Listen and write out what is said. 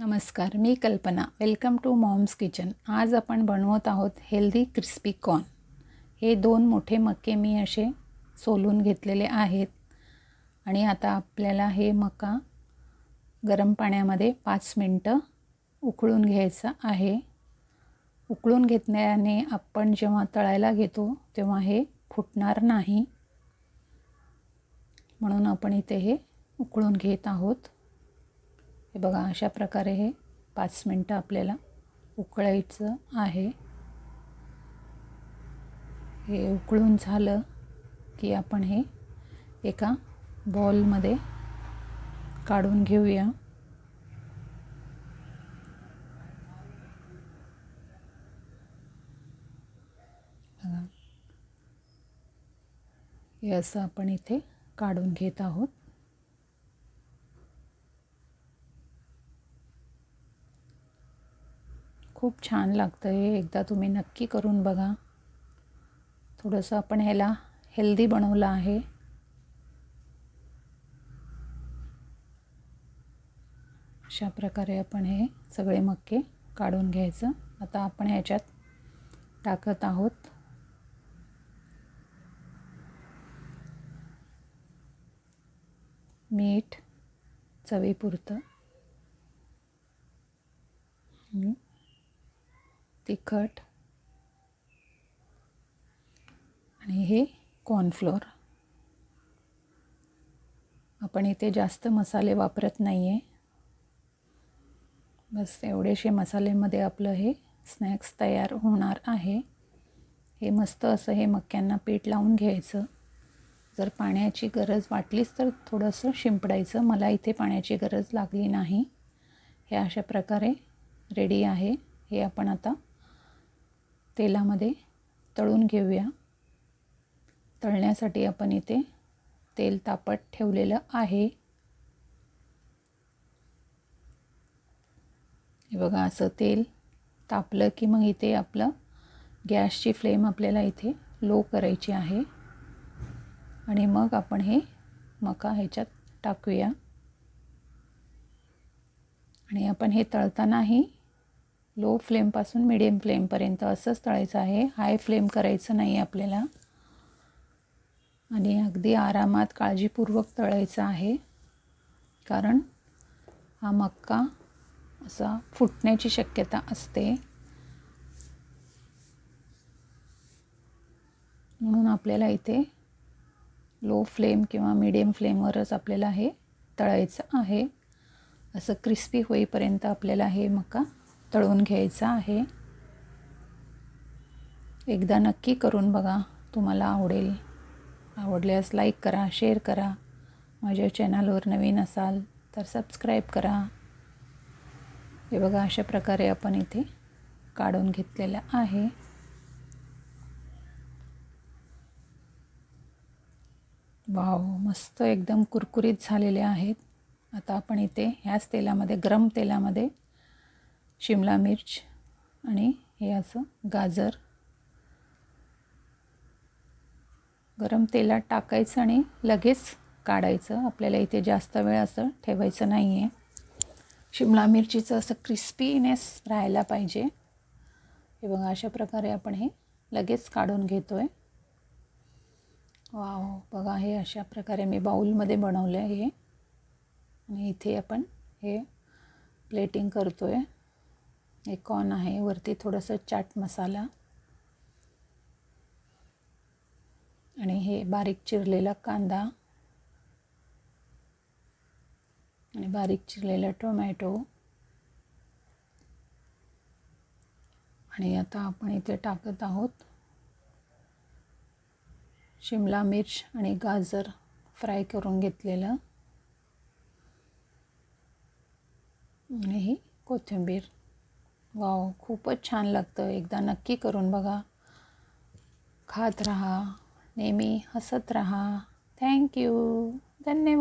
नमस्कार मी कल्पना. Welcome to moms kitchen आज आपण बनवत आहोत हेल्दी क्रिस्पी कॉर्न हे दोन मोठे मक्के मी असे सोलून घेतलेले आहेत. आणि आता आपल्याला हे मका गरम पाण्यामध्ये पाच मिनटं उकळून घ्यायचं आहे. उकळून घेतल्याने आपण जेव्हा तळायला घेतो तेव्हा हे फुटणार नाही. म्हणून आपण इथे हे उकळून घेत आहोत. हे बघा अशा प्रकारे हे पाच मिनटं आपल्याला उकळायचं आहे. हे उकळून झालं की आपण हे एका बॉलमध्ये काढून घेऊया. हे असं आपण इथे काढून घेत आहोत. खूप छान लागतं हे एकदा तुम्ही नक्की करून बघा. थोडंसं आपण ह्याला हेल्दी बनवलं आहे. अशा प्रकारे आपण हे सगळे मक्के काढून घ्यायचं. आता आपण ह्याच्यात टाकत आहोत. मीठ चवीपुरतं. तिखट. आणि हे कॉर्नफ्लोअर आपण इथे जास्त मसाले वापरत नाही आहे बस एवढेशे मसालेमध्ये आपलं हे स्नॅक्स तयार होणार आहे. हे मस्त असं हे मक्यांना पीठ लावून घ्यायचं. जर पाण्याची गरज वाटलीच तर थोडंसं शिंपडायचं. मला इथे पाण्याची गरज लागली नाही. हे अशा प्रकारे रेडी आहे. हे आपण आता तेलामध्ये तळून घेऊया. तळण्यासाठी आपण इथे तेल तापत ठेवलेलं आहे. हे बघा असं तेल तापलं की मग इथे आपलं गॅसची फ्लेम आपल्याला इथे लो करायची आहे. आणि मग आपण हे मका ह्याच्यात टाकूया. आणि आपण हे तळतानाही लो फ्लेमपासून मिडियम फ्लेमपर्यंत असंच तळायचं आहे. हाय फ्लेम करायचं नाही आपल्याला. आणि अगदी आरामात काळजीपूर्वक तळायचं आहे. कारण हा मक्का असा फुटण्याची शक्यता असते. म्हणून आपल्याला इथे लो फ्लेम किंवा मिडियम फ्लेमवरच आपल्याला हे तळायचं आहे. असं क्रिस्पी होईपर्यंत आपल्याला हे मका तळून घ्यायचं आहे. एकदा नक्की करून बघा तुम्हाला आवडेल. आवडल्यास लाईक करा शेअर करा. माझ्या चॅनलवर नवीन असाल तर सबस्क्राईब करा. हे बघा अशा प्रकारे आपण इथे काढून घेतलेलं आहे. वाव मस्त एकदम कुरकुरीत झालेले आहेत. आता आपण इथे ह्याच तेलामध्ये गरम तेलामध्ये शिमला मिर्च आणि हे असं गाजर. गरम तेलात टाकायचं आणि लगेच काढायचं. आपल्याला इथे जास्त वेळ असं ठेवायचं नाही आहे शिमला मिरचीचं असं क्रिस्पीनेस राहायला पाहिजे. हे बघा अशा प्रकारे आपण हे लगेच काढून घेतो आहे वाव बघा हे अशा प्रकारे मी बाऊलमध्ये बनवलं आहे हे. आणि इथे आपण हे प्लेटिंग करतो आहे हे कॉर्न आहे वरती थोडंसं चाट मसाला. आणि हे बारीक चिरलेला कांदा. आणि बारीक चिरलेला टोमॅटो. आणि आता आपण इथे टाकत आहोत शिमला मिर्च आणि गाजर फ्राय करून घेतलेलं. आणि ही कोथिंबीर. वाव खूपच छान लागतं. एकदा नक्की करून बघा. खात राहा नेहमी हसत राहा. थँक्यू धन्यवाद.